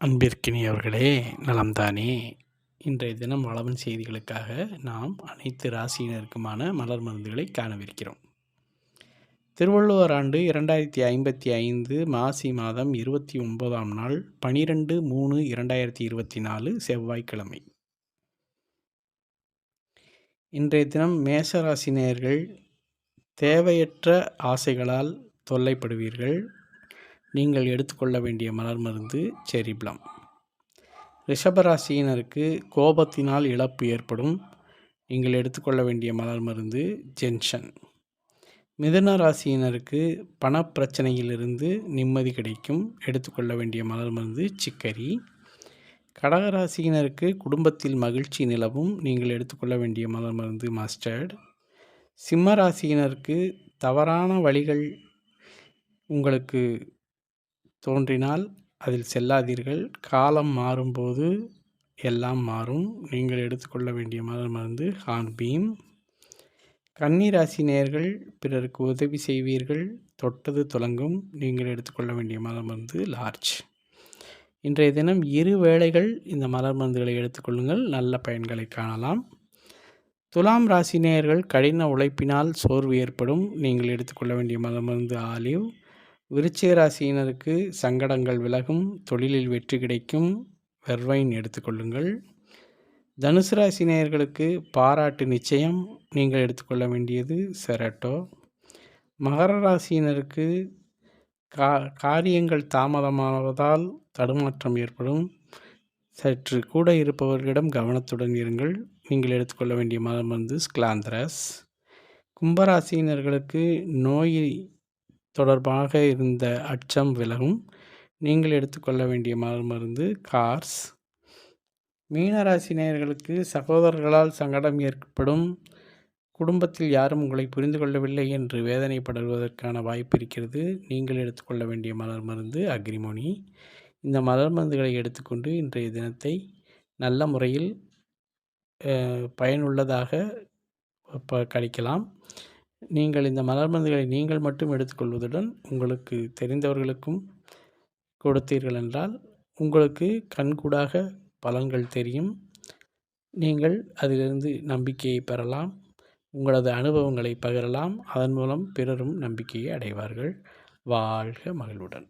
அன்பிற்கினியவர்களே நலம்தானே. இன்றைய தினம் வளவன் செய்திகளுக்காக நாம் அனைத்து ராசியினருக்குமான மலர் மருந்துகளை காணவிருக்கிறோம். திருவள்ளுவர் ஆண்டு இரண்டாயிரத்தி ஐம்பத்தி ஐந்து மாசி மாதம் இருபத்தி ஒன்பதாம் நாள் பனிரெண்டு மூணு இரண்டாயிரத்தி இருபத்தி நாலு செவ்வாய்க்கிழமை. இன்றைய தினம் மேசராசினியர்கள் தேவையற்ற ஆசைகளால் தொல்லைப்படுவீர்கள். நீங்கள் எடுத்துக்கொள்ள வேண்டிய மலர் மருந்து செரிப்ளம். ரிஷபராசியினருக்கு கோபத்தினால் இழப்பு ஏற்படும். நீங்கள் எடுத்துக்கொள்ள வேண்டிய மலர் மருந்து ஜென்ஷன். மிதன ராசியினருக்கு பணப்பிரச்சனையிலிருந்து நிம்மதி கிடைக்கும். எடுத்துக்கொள்ள வேண்டிய மலர் மருந்து சிக்கரி. கடகராசியினருக்கு குடும்பத்தில் மகிழ்ச்சி நிலவும். நீங்கள் எடுத்துக்கொள்ள வேண்டிய மலர் மருந்து மஸ்டர்ட். சிம்ம ராசியினருக்கு தவறான வழிகள் உங்களுக்கு தோன்றினால் அதில் செல்லாதீர்கள். காலம் மாறும்போது எல்லாம் மாறும். நீங்கள் எடுத்துக்கொள்ள வேண்டிய மலர் மருந்து ஹான்பீம் கன்னிராசி நேர்கள் பிறருக்கு உதவி செய்வீர்கள். தொட்டது தொடங்கும் நீங்கள் எடுத்துக்கொள்ள வேண்டிய மலர் மருந்து லார்ஜ். இன்றைய தினம் இரு வேளைகள் இந்த மலர் மருந்துகளை எடுத்துக்கொள்ளுங்கள் நல்ல பயன்களை காணலாம். துலாம் ராசினியர்கள் கடின உழைப்பினால் சோர்வு ஏற்படும். நீங்கள் எடுத்துக்கொள்ள வேண்டிய மலர் மருந்து ஆலிவ். விருச்சிக ராசியினருக்கு சங்கடங்கள் விலகும் தொழிலில் வெற்றி கிடைக்கும் வெர்வைன் எடுத்துக்கொள்ளுங்கள் தனுசு ராசினியர்களுக்கு பாராட்டு நிச்சயம். நீங்கள் எடுத்துக்கொள்ள வேண்டியது செரட்டோ. மகர ராசியினருக்கு கா காரியங்கள் தாமதமாவதால் தடுமாற்றம் ஏற்படும். சற்று கூட இருப்பவர்களிடம் கவனத்துடன் இருங்கள். நீங்கள் எடுத்துக்கொள்ள வேண்டிய மதம் வந்து ஸ்கிலாந்திரஸ் கும்பராசியினர்களுக்கு நோய் தொடர்பாக இருந்த அச்சம் விலகும். நீங்கள் எடுத்துக்கொள்ள வேண்டிய மலர் மருந்து கார்ஸ். மீனராசி நேயர்களுக்கு சகோதரர்களால் சங்கடம் ஏற்படும். குடும்பத்தில் யாரும் உங்களை புரிந்து கொள்ளவில்லை என்று வேதனைப்படுவதற்கான வாய்ப்பு இருக்கிறது. நீங்கள் எடுத்துக்கொள்ள வேண்டிய மலர் மருந்து அக்ரிமோனி. இந்த மலர் மருந்துகளை எடுத்துக்கொண்டு இன்றைய தினத்தை நல்ல முறையில் பயனுள்ளதாக கழிக்கலாம். நீங்கள் இந்த மலர் மருந்துகளை நீங்கள் மட்டும் எடுத்துக்கொள்வதுடன் உங்களுக்கு தெரிந்தவர்களுக்கும் கொடுத்தீர்கள் என்றால் உங்களுக்கு கண்கூடாக பலன்கள் தெரியும். நீங்கள் அதிலிருந்து நம்பிக்கையை பெறலாம். உங்களது அனுபவங்களை பகிரலாம். அதன் மூலம் பிறரும் நம்பிக்கையை அடைவார்கள். வாழ்க மகிழ்வுடன்.